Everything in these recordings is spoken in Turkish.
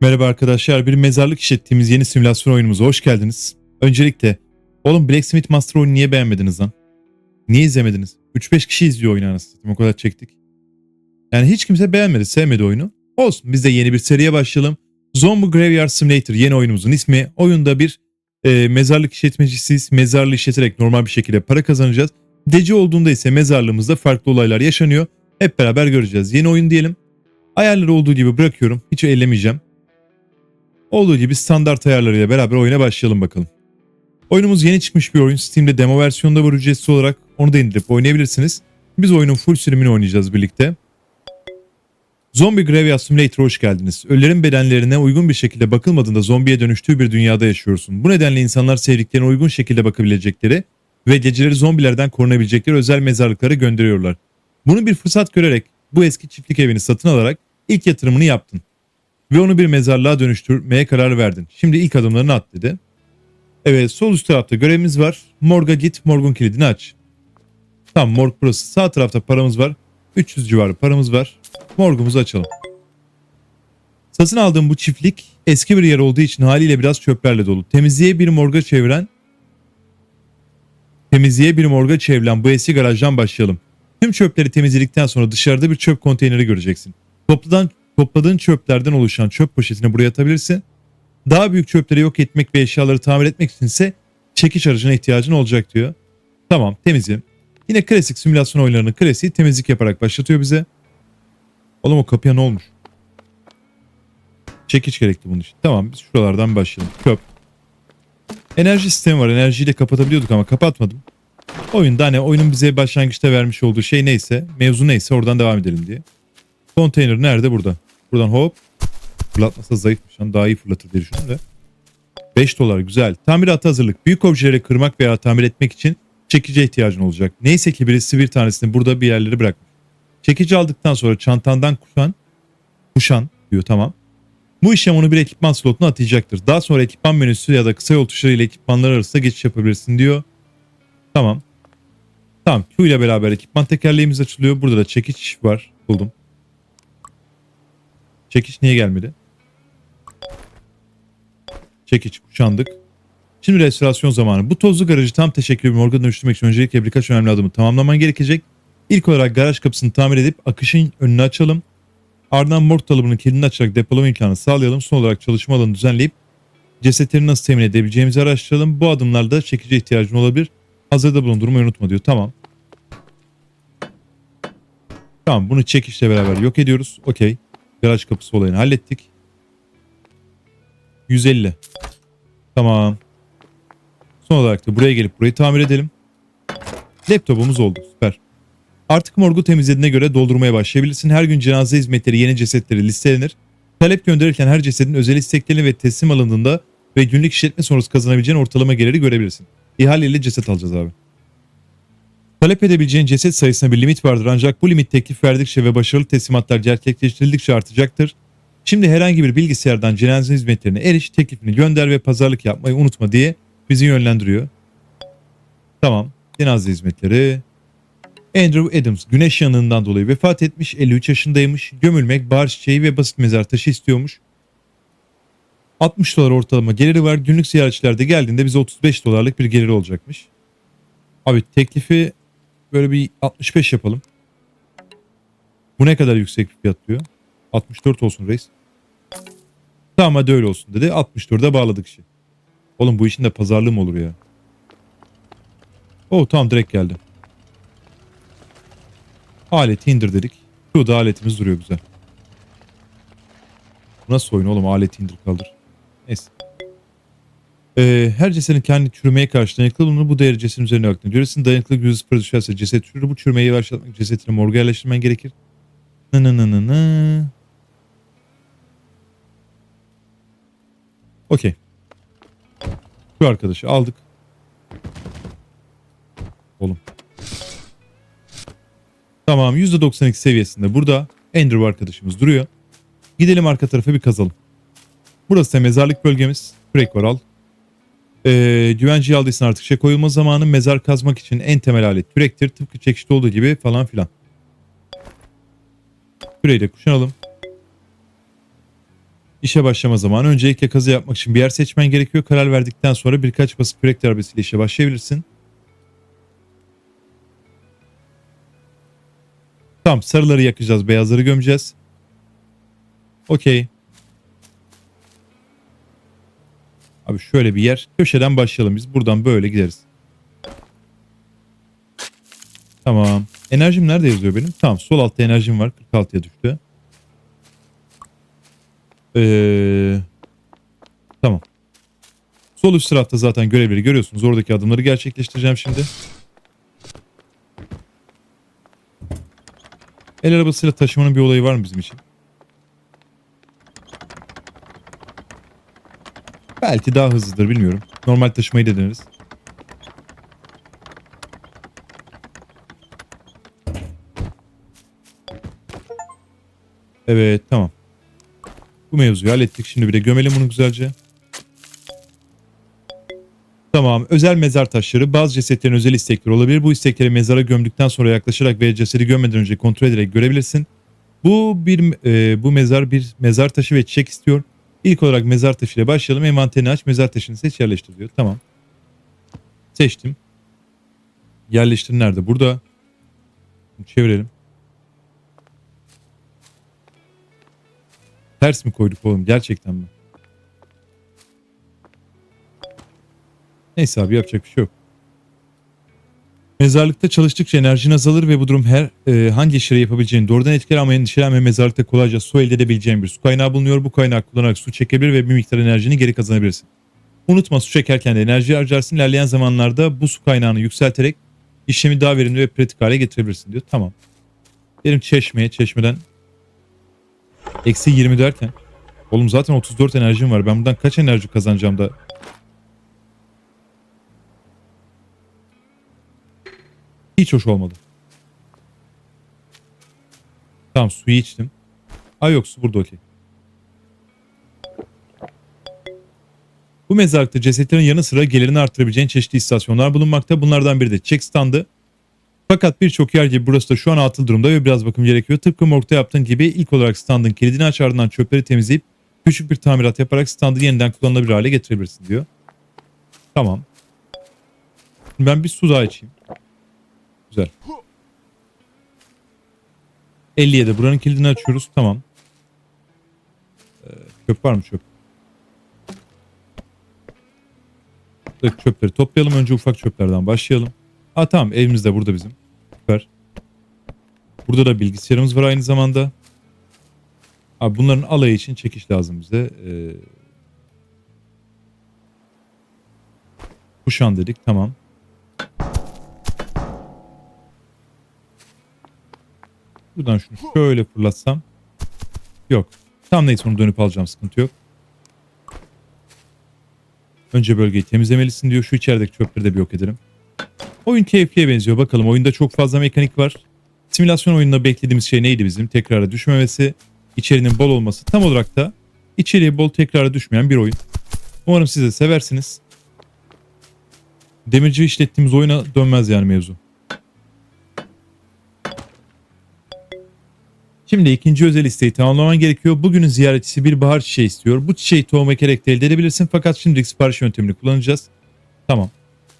Merhaba arkadaşlar, bir mezarlık işlettiğimiz yeni simülasyon oyunumuza hoş geldiniz. Öncelikle, oğlum Blacksmith Master oyunu niye beğenmediniz lan? Niye izlemediniz? 3-5 kişi izliyor oyunu anasını o kadar çektik. Yani hiç kimse beğenmedi, sevmedi oyunu. Olsun, biz de yeni bir seriye başlayalım. Zombie Graveyard Simulator yeni oyunumuzun ismi. Oyunda bir e, mezarlık işletmecisiyiz. Mezarlığı işleterek normal bir şekilde para kazanacağız. Gece olduğunda ise mezarlığımızda farklı olaylar yaşanıyor. Hep beraber göreceğiz. Yeni oyun diyelim. Ayarları olduğu gibi bırakıyorum. Hiç ellemeyeceğim. Olduğu gibi standart ayarlarıyla beraber oyuna başlayalım bakalım. Oyunumuz yeni çıkmış bir oyun. Steam'de demo versiyonda var ücretsiz olarak. Onu da indirip oynayabilirsiniz. Biz oyunun full sürümünü oynayacağız birlikte. Zombie Graveyard Simulator'a hoş geldiniz. Ölülerin bedenlerine uygun bir şekilde bakılmadığında zombiye dönüştüğü bir dünyada yaşıyorsun. Bu nedenle insanlar sevdiklerine uygun şekilde bakabilecekleri ve geceleri zombilerden korunabilecekleri özel mezarlıklara gönderiyorlar. Bunu bir fırsat görerek bu eski çiftlik evini satın alarak ilk yatırımını yaptın ve onu bir mezarlığa dönüştürmeye karar verdin. Şimdi ilk adımlarını at dedi. Evet sol üst tarafta görevimiz var. Morga git morgun kilidini aç. Tamam morg burası. Sağ tarafta paramız var. 300 civarı paramız var. Morgumuzu açalım. Satın aldığım bu çiftlik eski bir yer olduğu için haliyle biraz çöplerle dolu. Temizliğe bir morga çeviren Temizliğe bir morga çevrilen bu eski garajdan başlayalım. Tüm çöpleri temizledikten sonra dışarıda bir çöp konteyneri göreceksin. Topladığın, topladığın çöplerden oluşan çöp poşetini buraya atabilirsin. Daha büyük çöpleri yok etmek ve eşyaları tamir etmek içinse çekiç aracına ihtiyacın olacak diyor. Tamam temizim. Yine klasik simülasyon oyunlarının klasiği temizlik yaparak başlatıyor bize. Oğlum o kapıya ne olmuş? Çekiç gerekli bunun için. Tamam biz şuralardan başlayalım. Çöp. Enerji sistemi var. Enerjiyi de kapatabiliyorduk ama kapatmadım. Oyunda hani oyunun bize başlangıçta vermiş olduğu şey neyse, mevzu neyse oradan devam edelim diye. Konteyner nerede? Burada. Buradan hop. Fırlatmasa zayıfmış. Lan daha iyi fırlatır diye düşündüm de. 5 dolar güzel. Tamirata hazırlık. Büyük objeleri kırmak veya tamir etmek için çekici ihtiyacın olacak. Neyse ki birisi bir tanesini burada bir yerleri bırakmış. Çekici aldıktan sonra çantandan kuşan, kuşan diyor tamam. Bu işlem onu bir ekipman slotuna atayacaktır. Daha sonra ekipman menüsü ya da kısa yol tuşları ile ekipmanlar arasında geçiş yapabilirsin diyor. Tamam. Tamam Q ile beraber ekipman tekerleğimiz açılıyor. Burada da çekiç var. Buldum. Çekiç niye gelmedi? Çekiç kuşandık. Şimdi restorasyon zamanı. Bu tozlu garajı tam teşekkür bir morga dönüştürmek için öncelikle birkaç önemli adımı tamamlaman gerekecek. İlk olarak garaj kapısını tamir edip akışın önünü açalım. Ardından morg dolabının kilidini açarak depolama imkanı sağlayalım. Son olarak çalışma alanını düzenleyip cesetleri nasıl temin edebileceğimizi araştıralım. Bu adımlarda çekici ihtiyacın olabilir. Hazırda bulundurmayı unutma diyor. Tamam. Tamam bunu çekişle beraber yok ediyoruz. Okey. Garaj kapısı olayını hallettik. 150. Tamam. Son olarak da buraya gelip burayı tamir edelim. Laptopumuz oldu. Süper. Artık morgu temizlediğine göre doldurmaya başlayabilirsin. Her gün cenaze hizmetleri yeni cesetleri listelenir. Talep gönderirken her cesedin özel isteklerini ve teslim alındığında ve günlük işletme sonrası kazanabileceğin ortalama geliri görebilirsin. İhaleyle ceset alacağız abi. Talep edebileceğin ceset sayısına bir limit vardır ancak bu limit teklif verdikçe ve başarılı teslimatlar gerçekleştirildikçe artacaktır. Şimdi herhangi bir bilgisayardan cenaze hizmetlerine eriş, teklifini gönder ve pazarlık yapmayı unutma diye bizi yönlendiriyor. Tamam, cenaze hizmetleri. Andrew Adams güneş yanığından dolayı vefat etmiş, 53 yaşındaymış. Gömülmek, bahar çiçeği ve basit mezar taşı istiyormuş. 60 dolar ortalama geliri var. Günlük ziyaretçilerde geldiğinde bize 35 dolarlık bir geliri olacakmış. Abi teklifi böyle bir 65 yapalım. Bu ne kadar yüksek bir fiyat diyor. 64 olsun reis. Tamam hadi öyle olsun dedi. 64'e bağladık işi. Oğlum bu işin de pazarlığı mı olur ya? Oh tamam direkt geldi. Aleti indir dedik. Şurada aletimiz duruyor güzel. Nasıl oyun oğlum aleti indir kaldır. Neyse. Ee, her cesedin kendi çürümeye karşı dayanıklılığını bu değeri cesedin üzerine baktığında görürsün. Dayanıklılık %0 düşerse ceset çürür. Bu çürümeyi yavaşlatmak cesetini morga yerleştirmen gerekir. Nı nı nı nı nı. Okey. Şu arkadaşı aldık. Oğlum. Tamam %92 seviyesinde burada Andrew arkadaşımız duruyor. Gidelim arka tarafa bir kazalım. Burası da mezarlık bölgemiz. Kürek var al. Ee, güvenciyi aldıysan artık şey koyulma zamanı mezar kazmak için en temel alet kürektir. Tıpkı çekişte olduğu gibi falan filan. Küreği de kuşanalım. İşe başlama zamanı. Öncelikle kazı yapmak için bir yer seçmen gerekiyor. Karar verdikten sonra birkaç basit kürek darbesiyle işe başlayabilirsin. Tamam sarıları yakacağız. Beyazları gömeceğiz. Okey. Abi şöyle bir yer. Köşeden başlayalım biz. Buradan böyle gideriz. Tamam. Enerjim nerede yazıyor benim? Tamam. Sol altta enerjim var. 46'ya düştü. Ee, tamam. Sol üst tarafta zaten görevleri görüyorsunuz. Oradaki adımları gerçekleştireceğim şimdi. El arabasıyla taşımanın bir olayı var mı bizim için? Belki daha hızlıdır bilmiyorum. Normal taşımayı da deneriz. Evet tamam. Bu mevzuyu hallettik. Şimdi bir de gömelim bunu güzelce. Tamam. Özel mezar taşları bazı cesetlerin özel istekleri olabilir. Bu istekleri mezara gömdükten sonra yaklaşarak ve cesedi gömmeden önce kontrol ederek görebilirsin. Bu bir e, bu mezar bir mezar taşı ve çiçek istiyor. İlk olarak mezar taşı ile başlayalım. Envanterini aç, mezar taşını seç, yerleştir diyor. Tamam. Seçtim. Yerleştir nerede? Burada. Çevirelim. Ters mi koyduk oğlum? Gerçekten mi? Neyse abi yapacak bir şey yok. Mezarlıkta çalıştıkça enerjin azalır ve bu durum her e, hangi işleri yapabileceğini doğrudan etkiler ama endişelenme mezarlıkta kolayca su elde edebileceğin bir su kaynağı bulunuyor. Bu kaynağı kullanarak su çekebilir ve bir miktar enerjini geri kazanabilirsin. Unutma su çekerken de enerji harcarsın. İlerleyen zamanlarda bu su kaynağını yükselterek işlemi daha verimli ve pratik hale getirebilirsin diyor. Tamam. Benim çeşmeye, çeşmeden eksi 20 derken oğlum zaten 34 enerjim var. Ben buradan kaç enerji kazanacağım da Hiç hoş olmadı. Tamam suyu içtim. Ay yok su burada okey. Bu mezarlıkta cesetlerin yanı sıra gelirini artırabileceğin çeşitli istasyonlar bulunmakta. Bunlardan biri de çek standı. Fakat birçok yer gibi burası da şu an atıl durumda ve biraz bakım gerekiyor. Tıpkı morgda yaptığın gibi ilk olarak standın kilidini aç çöpleri temizleyip küçük bir tamirat yaparak standı yeniden kullanılabilir hale getirebilirsin diyor. Tamam. Ben bir su daha içeyim. Güzel. 57. Buranın kilidini açıyoruz. Tamam. Ee, çöp var mı çöp? Buradaki çöpleri toplayalım. Önce ufak çöplerden başlayalım. Aa tamam evimiz de burada bizim. Süper. Burada da bilgisayarımız var aynı zamanda. Abi bunların alayı için çekiş lazım bize. Ee, kuşan dedik tamam. Buradan şunu şöyle fırlatsam. Yok. Tam neyse onu dönüp alacağım sıkıntı yok. Önce bölgeyi temizlemelisin diyor. Şu içerideki çöpleri de bir yok edelim. Oyun keyifliye benziyor. Bakalım oyunda çok fazla mekanik var. Simülasyon oyununda beklediğimiz şey neydi bizim? Tekrara düşmemesi, içerinin bol olması. Tam olarak da içeriye bol tekrara düşmeyen bir oyun. Umarım siz de seversiniz. Demirci işlettiğimiz oyuna dönmez yani mevzu. Şimdi ikinci özel isteği tamamlaman gerekiyor. Bugünün ziyaretçisi bir bahar çiçeği istiyor. Bu çiçeği tohum ekerek de elde edebilirsin fakat şimdilik sipariş yöntemini kullanacağız. Tamam.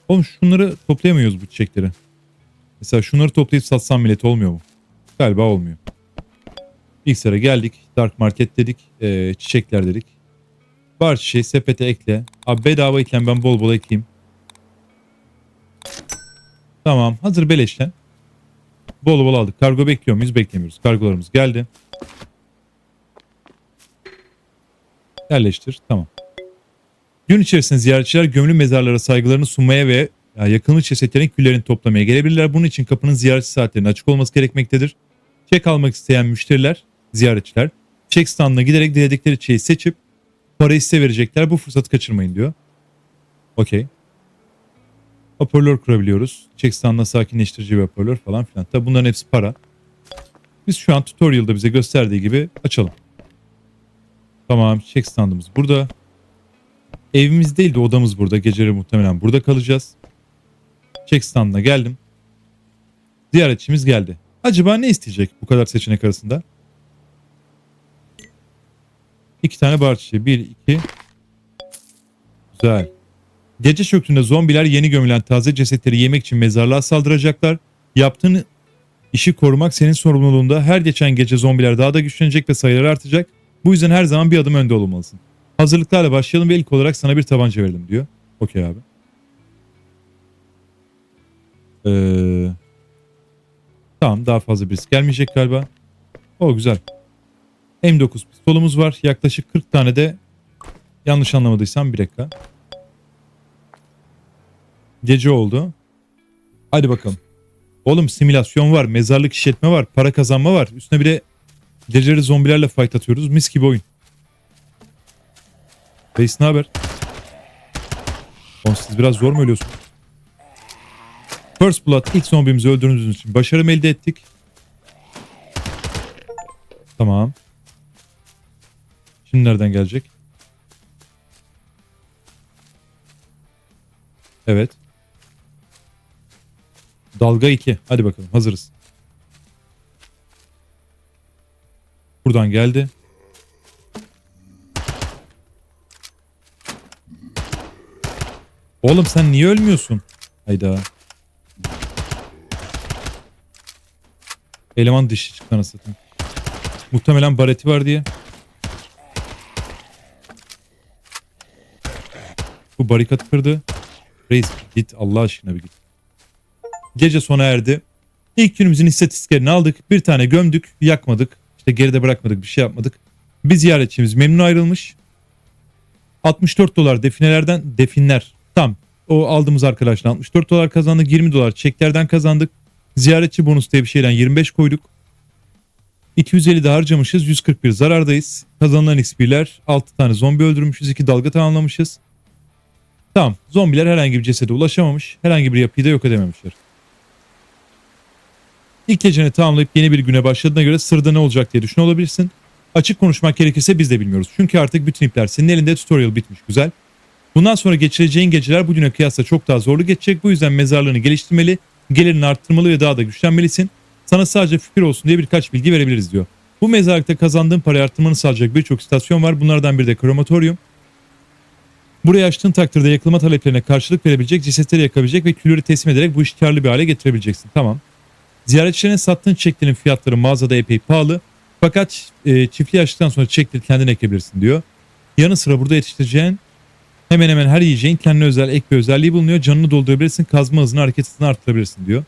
Oğlum şunları toplayamıyoruz bu çiçekleri. Mesela şunları toplayıp satsam millet olmuyor mu? Galiba olmuyor. Sıra geldik. Dark Market dedik. Ee, çiçekler dedik. Bahar çiçeği sepete ekle. Abi bedava iken ben bol bol ekleyeyim. Tamam. Hazır beleşten. Bol bol aldık. Kargo bekliyor muyuz? Beklemiyoruz. Kargolarımız geldi. Yerleştir. Tamam. Gün içerisinde ziyaretçiler gömülü mezarlara saygılarını sunmaya ve yakılmış cesetlerin küllerini toplamaya gelebilirler. Bunun için kapının ziyaretçi saatlerinin açık olması gerekmektedir. Çek almak isteyen müşteriler, ziyaretçiler çek standına giderek diledikleri çeyi seçip parayı size verecekler. Bu fırsatı kaçırmayın diyor. Okey. Hoparlör kurabiliyoruz. Çek standına sakinleştirici bir hoparlör falan filan. Tabi bunların hepsi para. Biz şu an tutorial'da bize gösterdiği gibi açalım. Tamam standımız burada. Evimiz değil de odamız burada. Geceleri muhtemelen burada kalacağız. Çek standına geldim. Ziyaretçimiz geldi. Acaba ne isteyecek bu kadar seçenek arasında? İki tane bar çiçeği. Bir, iki. Güzel. Gece çöktüğünde zombiler yeni gömülen taze cesetleri yemek için mezarlığa saldıracaklar. Yaptığın işi korumak senin sorumluluğunda. Her geçen gece zombiler daha da güçlenecek ve sayıları artacak. Bu yüzden her zaman bir adım önde olmalısın. Hazırlıklarla başlayalım ve ilk olarak sana bir tabanca verelim diyor. Okey abi. Ee, tamam daha fazla birisi gelmeyecek galiba. O güzel. M9 pistolumuz var. Yaklaşık 40 tane de yanlış anlamadıysam bir dakika. Gece oldu. Hadi bakalım. Oğlum simülasyon var, mezarlık işletme var, para kazanma var. Üstüne bir de geceleri zombilerle fight atıyoruz. Mis gibi oyun. Reis ne haber? Oğlum siz biraz zor mu ölüyorsunuz? First Blood ilk zombimizi öldürdüğünüz için başarım elde ettik. Tamam. Şimdi nereden gelecek? Evet. Dalga 2. Hadi bakalım hazırız. Buradan geldi. Oğlum sen niye ölmüyorsun? Hayda. Eleman dışı çıktı anasını. Muhtemelen bareti var diye. Bu barikat kırdı. Reis git Allah aşkına bir git. Gece sona erdi. İlk günümüzün istatistiklerini aldık. Bir tane gömdük, yakmadık. İşte geride bırakmadık, bir şey yapmadık. Bir ziyaretçimiz memnun ayrılmış. 64 dolar definelerden definler. Tam o aldığımız arkadaşlar 64 dolar kazandık. 20 dolar çeklerden kazandık. Ziyaretçi bonus diye bir şeyden 25 koyduk. 250 de harcamışız. 141 zarardayız. Kazanılan XP'ler 6 tane zombi öldürmüşüz. 2 dalga tamamlamışız. Tamam. Zombiler herhangi bir cesede ulaşamamış. Herhangi bir yapıyı da yok edememişler. İlk geceni tamamlayıp yeni bir güne başladığına göre sırada ne olacak diye düşünüyor olabilirsin. Açık konuşmak gerekirse biz de bilmiyoruz. Çünkü artık bütün ipler senin elinde tutorial bitmiş güzel. Bundan sonra geçireceğin geceler bugüne kıyasla çok daha zorlu geçecek. Bu yüzden mezarlığını geliştirmeli, gelirini arttırmalı ve daha da güçlenmelisin. Sana sadece fikir olsun diye birkaç bilgi verebiliriz diyor. Bu mezarlıkta kazandığın parayı arttırmanı sağlayacak birçok istasyon var. Bunlardan biri de krematoryum. Buraya açtığın takdirde yakılma taleplerine karşılık verebilecek, cesetleri yakabilecek ve külleri teslim ederek bu işi bir hale getirebileceksin. Tamam. Ziyaretçilerine sattığın çeklerin fiyatları mağazada epey pahalı. Fakat e, çiftliği açtıktan sonra çekleri kendin ekebilirsin diyor. Yanı sıra burada yetiştireceğin hemen hemen her yiyeceğin kendine özel ek bir özelliği bulunuyor. Canını doldurabilirsin, kazma hızını, hareket hızını arttırabilirsin diyor.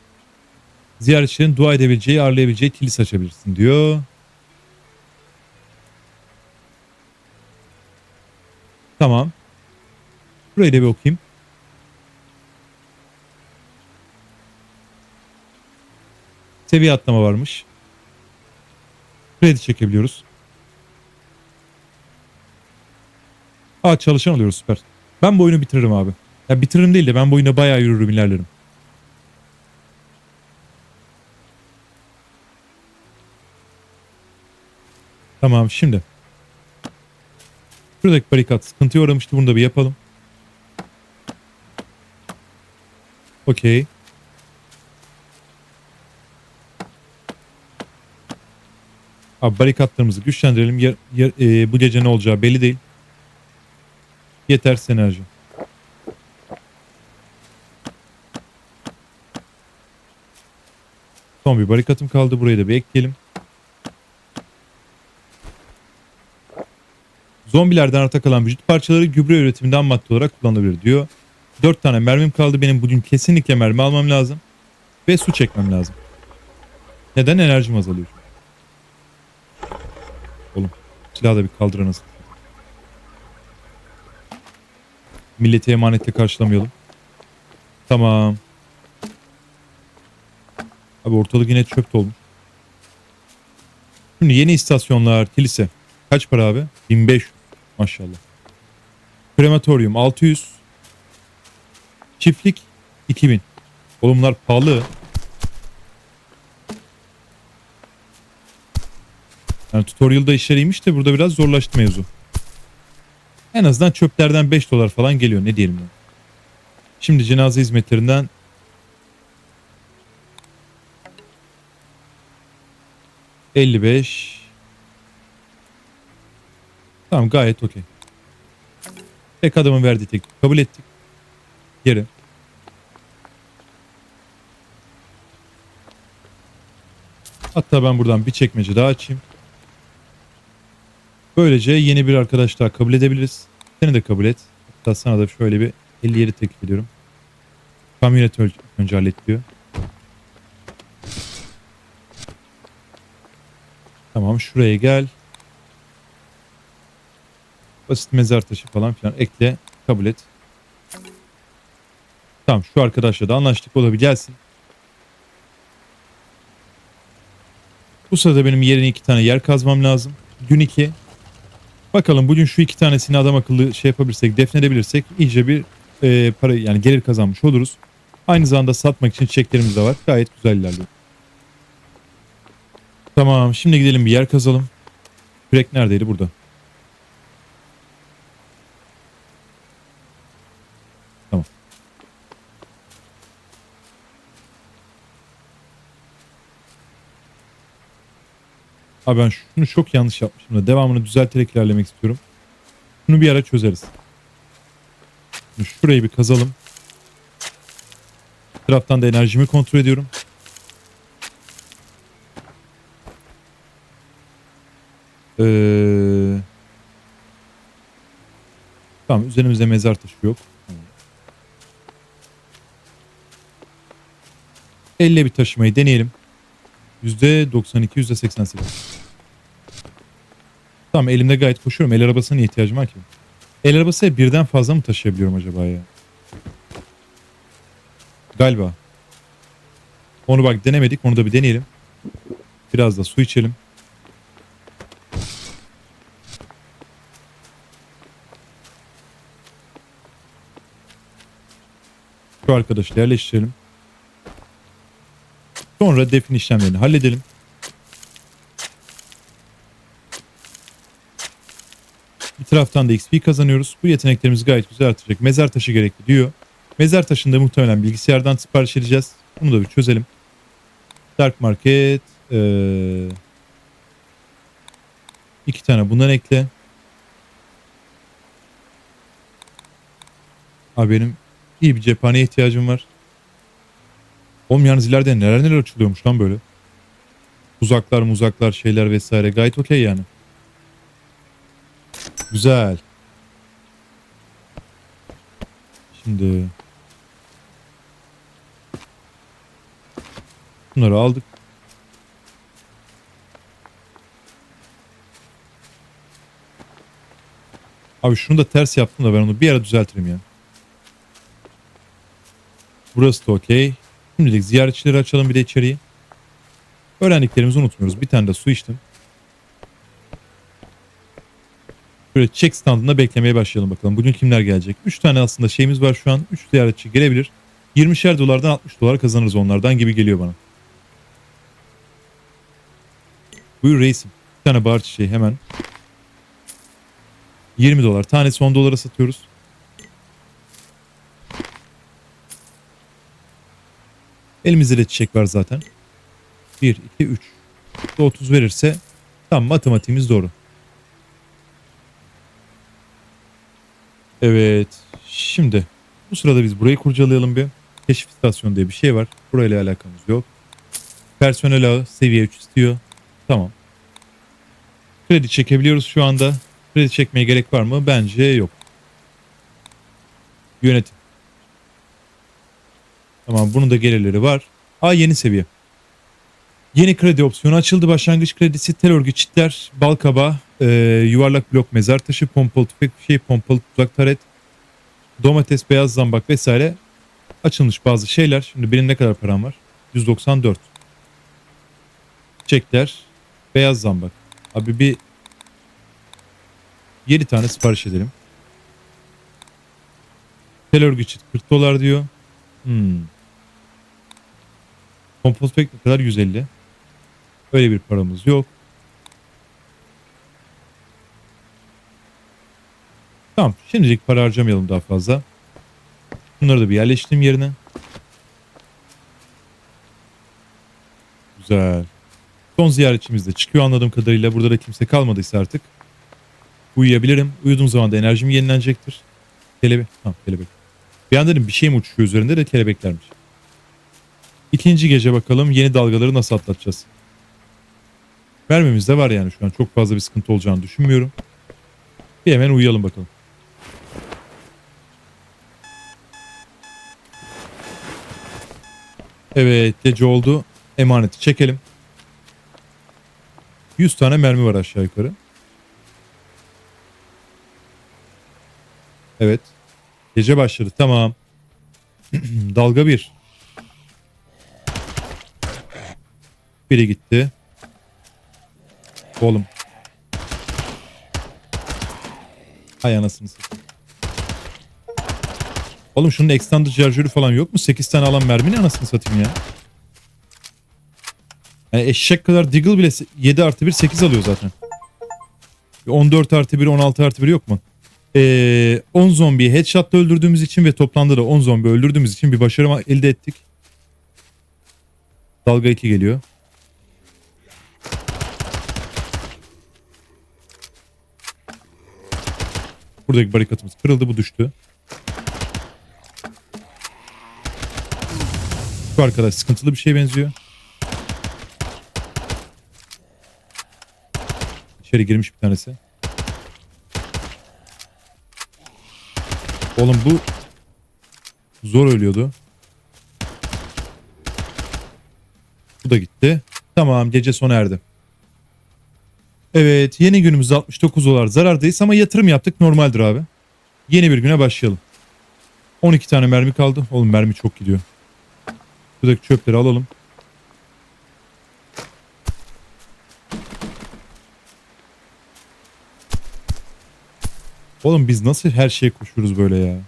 Ziyaretçilerin dua edebileceği, ağırlayabileceği kilis açabilirsin diyor. Tamam. Burayı da bir okuyayım. Seviye atlama varmış. Kredi çekebiliyoruz. Aa çalışan alıyoruz süper. Ben bu oyunu bitiririm abi. Ya bitiririm değil de ben bu oyunda bayağı yürürüm ilerlerim. Tamam şimdi. Şuradaki barikat sıkıntıya uğramıştı. Bunu da bir yapalım. Okey. Abi barikatlarımızı güçlendirelim. Yer, yer- e, bu gece ne olacağı belli değil. Yeter enerji. Son bir barikatım kaldı. Burayı da bir ekleyelim. Zombilerden arta kalan vücut parçaları gübre üretiminde ham madde olarak kullanılabilir diyor. 4 tane mermim kaldı. Benim bugün kesinlikle mermi almam lazım. Ve su çekmem lazım. Neden? Enerjim azalıyor. Oğlum silahı da bir kaldır anasını. Milleti emanetle karşılamayalım. Tamam. Abi ortalık yine çöp olmuş. Şimdi yeni istasyonlar, kilise. Kaç para abi? 1500. Maşallah. Krematoryum 600. Çiftlik 2000. Oğlum bunlar pahalı. Yani tutorial'da işleriymiş de burada biraz zorlaştı mevzu. En azından çöplerden 5 dolar falan geliyor ne diyelim yani. Şimdi cenaze hizmetlerinden ...55... Tamam gayet okey. Tek adamın verdiği teklif kabul ettik. Geri. Hatta ben buradan bir çekmece daha açayım. Böylece yeni bir arkadaş daha kabul edebiliriz. Seni de kabul et. Hatta sana da şöyle bir 57 teklif ediyorum. Kamyonet önce hallet diyor. Tamam şuraya gel. Basit mezar taşı falan filan ekle. Kabul et. Tamam şu arkadaşla da anlaştık. O da bir gelsin. Bu sırada benim yerine iki tane yer kazmam lazım. Gün iki. Bakalım bugün şu iki tanesini adam akıllı şey yapabilirsek, defnedebilirsek iyice bir e, para yani gelir kazanmış oluruz. Aynı zamanda satmak için çeklerimiz de var. Gayet güzel ilerliyor. Tamam şimdi gidelim bir yer kazalım. Kürek neredeydi? Burada. Abi ben şunu çok yanlış yapmışım da devamını düzelterek ilerlemek istiyorum. Bunu bir ara çözeriz. Şimdi şurayı bir kazalım. Bir taraftan da enerjimi kontrol ediyorum. Ee, tamam üzerimizde mezar taşı yok. Elle bir taşımayı deneyelim. %92, %88. Tamam elimde gayet koşuyorum. El arabasına ihtiyacım var ki? El arabası birden fazla mı taşıyabiliyorum acaba ya? Galiba. Onu bak denemedik. Onu da bir deneyelim. Biraz da su içelim. Şu arkadaşı yerleştirelim. Sonra defin işlemlerini halledelim. Taraftan da XP kazanıyoruz. Bu yeteneklerimiz gayet güzel artacak. Mezar taşı gerekli diyor. Mezar taşını da muhtemelen bilgisayardan sipariş edeceğiz. Bunu da bir çözelim. Dark Market. Ee, iki tane bundan ekle. Abi benim iyi bir cephaneye ihtiyacım var. Oğlum yalnız ileride neler neler açılıyormuş lan böyle. Uzaklar muzaklar şeyler vesaire gayet okey yani. Güzel. Şimdi bunları aldık. Abi şunu da ters yaptım da ben onu bir ara düzeltirim ya. Burası da okey. Şimdilik ziyaretçileri açalım bir de içeriği. Öğrendiklerimizi unutmuyoruz. Bir tane de su içtim. Böyle check standında beklemeye başlayalım bakalım. Bugün kimler gelecek? 3 tane aslında şeyimiz var şu an. 3 ziyaretçi gelebilir. 20'şer dolardan 60 dolar kazanırız onlardan gibi geliyor bana. Buyur reisim. Bir tane bahar çiçeği hemen. 20 dolar. Tanesi 10 dolara satıyoruz. Elimizde de çiçek var zaten. 1, 2, 3. 30 verirse tam matematiğimiz doğru. Evet. Şimdi bu sırada biz burayı kurcalayalım bir. Keşif istasyonu diye bir şey var. Burayla alakamız yok. Personel ağı seviye 3 istiyor. Tamam. Kredi çekebiliyoruz şu anda. Kredi çekmeye gerek var mı? Bence yok. Yönetim. Tamam bunun da gelirleri var. Aa yeni seviye. Yeni kredi opsiyonu açıldı. Başlangıç kredisi tel örgü çitler, bal kabağı, e, yuvarlak blok mezar taşı, pompalı tüfek şey, pompalı tuzak taret, domates, beyaz zambak vesaire açılmış bazı şeyler. Şimdi benim ne kadar param var? 194. Çekler, beyaz zambak. Abi bir 7 tane sipariş edelim. Tel örgü çit 40 dolar diyor. Hmm. Kompost pek ne kadar 150. Öyle bir paramız yok. Tamam. Şimdilik para harcamayalım daha fazla. Bunları da bir yerleştireyim yerine. Güzel. Son ziyaretçimiz de çıkıyor anladığım kadarıyla. Burada da kimse kalmadıysa artık. Uyuyabilirim. Uyuduğum zaman da enerjim yenilenecektir. Kelebek. Tamam kelebek. Bir an dedim bir şey mi uçuşuyor üzerinde de kelebeklermiş. İkinci gece bakalım yeni dalgaları nasıl atlatacağız. Vermemiz de var yani şu an. Çok fazla bir sıkıntı olacağını düşünmüyorum. Bir hemen uyuyalım bakalım. Evet gece oldu. Emaneti çekelim. 100 tane mermi var aşağı yukarı. Evet. Gece başladı. Tamam. Dalga 1. Biri gitti. Oğlum. Hay anasını satayım. Oğlum şunun extended charger'ı falan yok mu? 8 tane alan mermi ne anasını satayım ya. Yani eşek kadar Deagle bile 7 artı 1 8 alıyor zaten. 14 artı 1 16 artı 1 yok mu? Ee, 10 zombiyi headshot'la öldürdüğümüz için ve toplamda da 10 zombi öldürdüğümüz için bir başarı elde ettik. Dalga 2 geliyor. Buradaki barikatımız kırıldı bu düştü. Şu arkadaş sıkıntılı bir şey benziyor. İçeri girmiş bir tanesi. Oğlum bu zor ölüyordu. Bu da gitti. Tamam gece sona erdi. Evet yeni günümüz 69 dolar zarardayız ama yatırım yaptık normaldir abi. Yeni bir güne başlayalım. 12 tane mermi kaldı. Oğlum mermi çok gidiyor. Buradaki çöpleri alalım. Oğlum biz nasıl her şeye koşuyoruz böyle ya?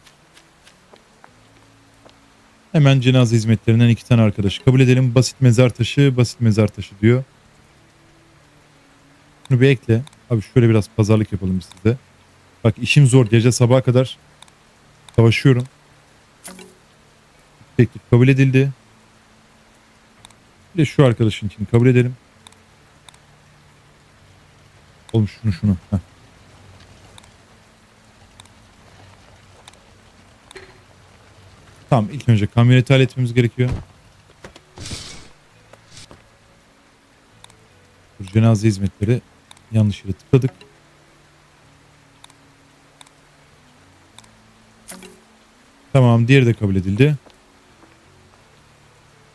Hemen cenaze hizmetlerinden iki tane arkadaşı kabul edelim. Basit mezar taşı, basit mezar taşı diyor. Bunu bir ekle. Abi şöyle biraz pazarlık yapalım size. Bak işim zor. Gece sabaha kadar savaşıyorum. Teklif kabul edildi. Bir de şu arkadaşın için kabul edelim. Oğlum şunu şunu. Heh. Tamam ilk önce kamyoneti halletmemiz gerekiyor. Dur, cenaze hizmetleri yanlış yere tıkladık. Tamam diğeri de kabul edildi.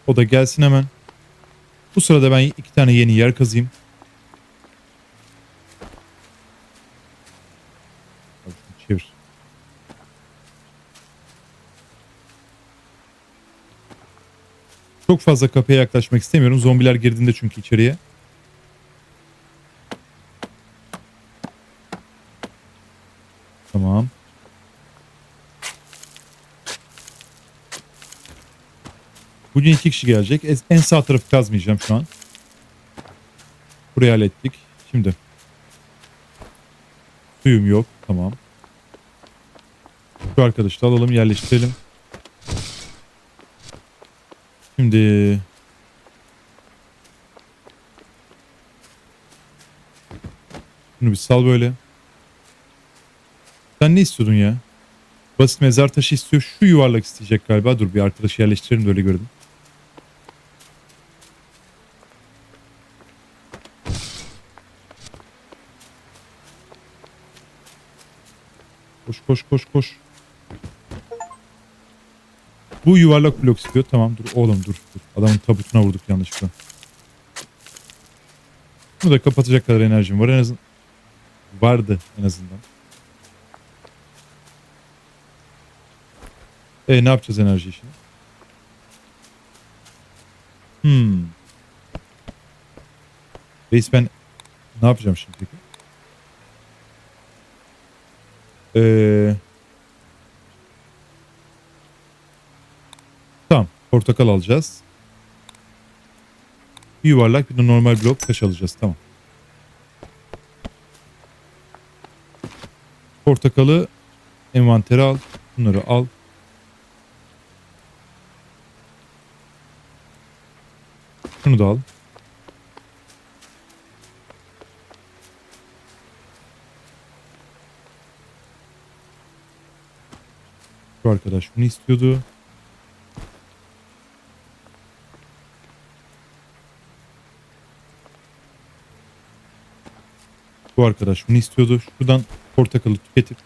O da gelsin hemen. Bu sırada ben iki tane yeni yer kazayım. Çevir. Çok fazla kapıya yaklaşmak istemiyorum. Zombiler girdiğinde çünkü içeriye. Tamam. Bugün iki kişi gelecek. En sağ tarafı kazmayacağım şu an. Burayı hallettik. Şimdi. Suyum yok. Tamam. Şu arkadaşı da alalım yerleştirelim. Şimdi Bunu bir sal böyle. Sen ne istiyordun ya? Basit mezar taşı istiyor. Şu yuvarlak isteyecek galiba. Dur bir arkadaşı yerleştirelim de öyle görelim. Koş koş koş. Bu yuvarlak blok istiyor. Tamam dur oğlum dur. dur. Adamın tabutuna vurduk yanlışlıkla. Bunu da kapatacak kadar enerjim var en azından. Vardı en azından. E ne yapacağız enerji işini? Hmm. Reis ben ne yapacağım şimdi peki? Eee... Tamam. Portakal alacağız. Bir yuvarlak bir de normal blok taş alacağız. Tamam. Portakalı envantere al. Bunları al. Şunu da al. Şu arkadaş bunu istiyordu. Bu arkadaş bunu istiyordu. Şuradan portakalı tüketip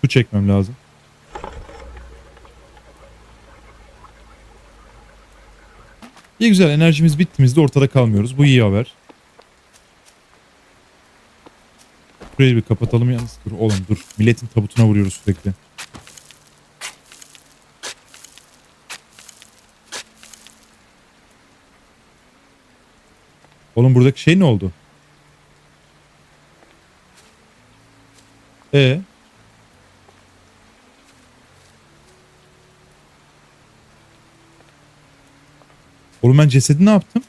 su çekmem lazım. İyi güzel enerjimiz bittiğimizde ortada kalmıyoruz. Bu iyi haber. Burayı bir kapatalım yalnız. Dur oğlum dur. Milletin tabutuna vuruyoruz sürekli. Oğlum buradaki şey ne oldu? E Oğlum ben cesedi ne yaptım?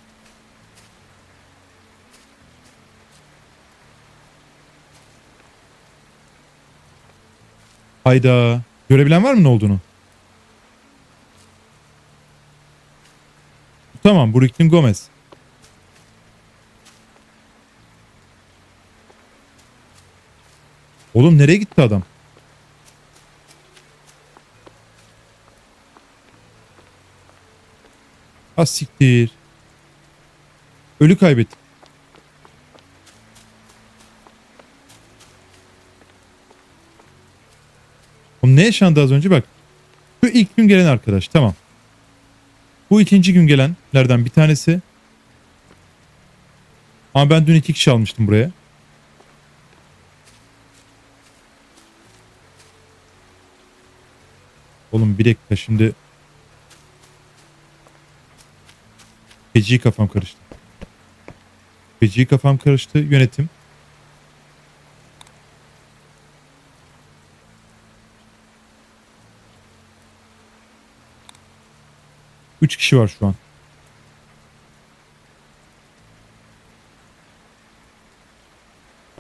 Hayda. Görebilen var mı ne olduğunu? Tamam. Brooklyn Gomez. Oğlum nereye gitti adam? Ha siktir. Ölü kaybettik. Oğlum ne yaşandı az önce bak. Şu ilk gün gelen arkadaş tamam. Bu ikinci gün gelenlerden bir tanesi. Ama ben dün iki kişi almıştım buraya. Oğlum bir dakika şimdi Feci kafam karıştı. Feci kafam karıştı. Yönetim. Üç kişi var şu an.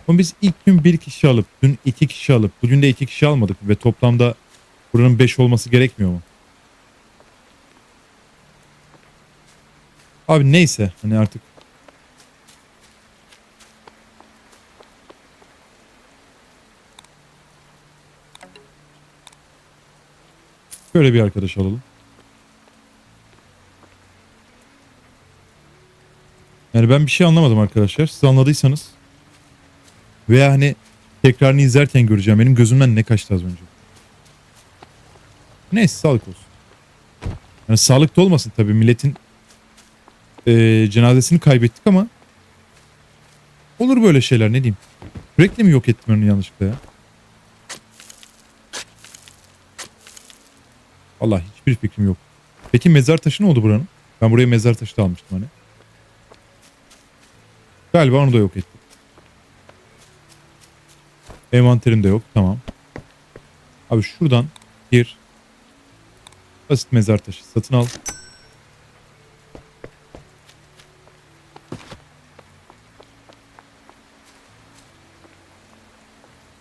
Ama biz ilk gün bir kişi alıp, dün iki kişi alıp, bugün de iki kişi almadık ve toplamda buranın beş olması gerekmiyor mu? Abi neyse hani artık Böyle bir arkadaş alalım. Yani ben bir şey anlamadım arkadaşlar. Siz anladıysanız veya hani tekrarını izlerken göreceğim. Benim gözümden ne kaçtı az önce. Neyse sağlık olsun. Yani sağlık da olmasın tabii. Milletin e, cenazesini kaybettik ama olur böyle şeyler ne diyeyim. Sürekli mi yok ettim onu yanlışlıkla ya? Allah hiçbir fikrim yok. Peki mezar taşı ne oldu buranın? Ben buraya mezar taşı da almıştım hani. Galiba onu da yok ettim. Envanterim de yok. Tamam. Abi şuradan gir. Basit mezar taşı satın al.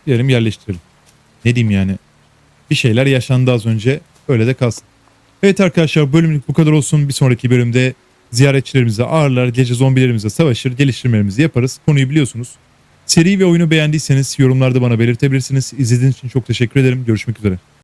Diyelim yerleştirelim. Ne diyeyim yani. Bir şeyler yaşandı az önce. Öyle de kalsın. Evet arkadaşlar bölümlük bu kadar olsun. Bir sonraki bölümde ziyaretçilerimizi ağırlar, gece zombilerimizle savaşır, geliştirmelerimizi yaparız. Konuyu biliyorsunuz. Seri ve oyunu beğendiyseniz yorumlarda bana belirtebilirsiniz. İzlediğiniz için çok teşekkür ederim. Görüşmek üzere.